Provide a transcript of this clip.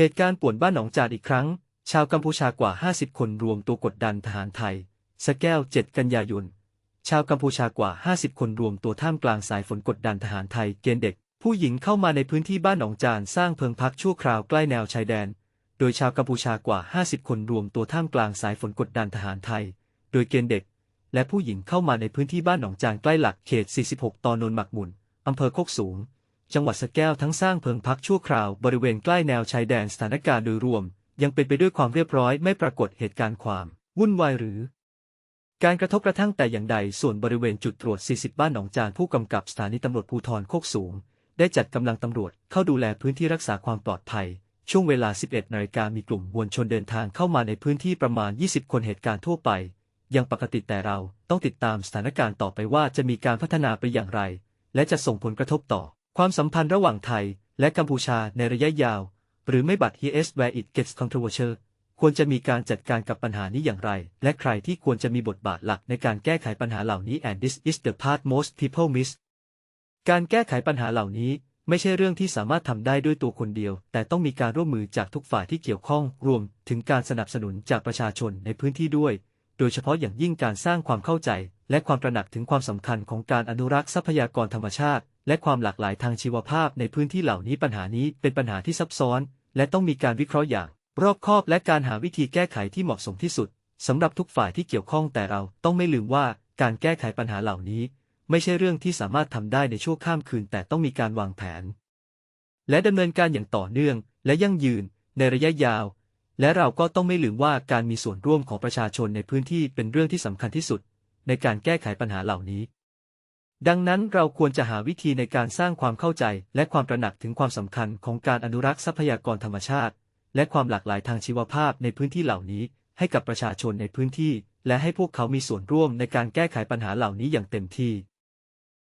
เหตุการณ์ป่วนบ้านหนองจาดอีกครั้ง ชาวกัมพูชากว่า 50 คนรวมตัวกดดันทหารไทยสะแก้ว 7 กันยายน ชาวกัมพูชากว่า 50 คนรวมตัวท่ามกลางสายฝนกดดันทหารไทยเกณฑ์เด็ก ผู้หญิงเข้ามาในพื้นที่บ้านหนองจานสร้างเพิงพักชั่วคราวใกล้แนวชายแดน โดยชาวกัมพูชากว่า 50 คนรวมตัวท่ามกลางสายฝนกดดันทหารไทย โดยเกณฑ์เด็ก และผู้หญิงเข้ามาในพื้นที่บ้านหนองจานใกล้หลักเขต 46 ตอนนนหมักหมุนอำเภอโคกสูง จังหวัดสแก้วทั้งสร้างเพิงพักชั่วคราวบริเวณใกล้แนวชายแดนสถานการณ์โดยรวม ยังเป็นไปด้วยความเรียบร้อยไม่ปรากฏเหตุการณ์ความ วุ่นวายหรือ การกระทบกระทั่งแต่อย่างใดส่วนบริเวณจุดตรวจ 40 บ้านหนองจานผู้กำกับสถานีตำรวจภูธรโคกสูง ได้จัดกำลังตำรวจเข้าดูแลพื้นที่รักษาความปลอดภัย ช่วงเวลา 11นาฬิกามีกลุ่มมวลชนเดินทางเข้ามาในพื้นที่ประมาณ 20 คนเหตุการณ์ทั่วไป ยังปกติแต่เราต้องติดตามสถานการณ์ต่อไปว่าจะมีการพัฒนาไปอย่างไร และจะส่งผลกระทบต่อ ความสัมพันธ์ระหว่างไทยและกัมพูชาในระยะยาว หรือไม่บัด here's where it gets controversial ควรจะมีการจัดการกับปัญหานี้อย่างไร และใครที่ควรจะมีบทบาทหลักในการแก้ไขปัญหาเหล่านี้ and this is the part most people miss การแก้ไขปัญหาเหล่านี้ไม่ใช่เรื่องที่สามารถทำได้ด้วยตัวคนเดียว แต่ต้องมีการร่วมมือจากทุกฝ่ายที่เกี่ยวข้อง รวมถึงการสนับสนุนจากประชาชนในพื้นที่ด้วย โดยเฉพาะอย่างยิ่งการสร้างความเข้าใจ และความตระหนักถึงความสำคัญของการอนุรักษ์ทรัพยากรธรรมชาติ และความหลากหลายทางชีวภาพในพื้นที่เหล่านี้ปัญหานี้เป็นปัญหาที่ซับซ้อน และต้องมีการวิเคราะห์อย่าง รอบคอบและการหาวิธีแก้ไขที่เหมาะสมที่สุดสำหรับทุกฝ่ายที่เกี่ยวข้องแต่เราต้องไม่ลืมว่าการแก้ไขปัญหาเหล่านี้ ไม่ใช่เรื่องที่สามารถทำได้ในชั่วข้ามคืน แต่ต้องมีการวางแผน และดำเนินการอย่างต่อเนื่อง และยั่งยืน ในระยะยาว และเราก็ต้องไม่ลืมว่าการมีส่วนร่วมของประชาชนในพื้นที่เป็นเรื่องที่สำคัญที่สุด ในการแก้ไขปัญหาเหล่านี้ ดังนั้นเราควรจะหาวิธีในการสร้างความเข้าใจ และความตระหนักถึงความสำคัญของการอนุรักษ์ทรัพยากรธรรมชาติ และความหลากหลายทางชีวภาพในพื้นที่เหล่านี้ ให้กับประชาชนในพื้นที่ และให้พวกเขามีส่วนร่วมในการแก้ไขปัญหาเหล่านี้อย่างเต็มที่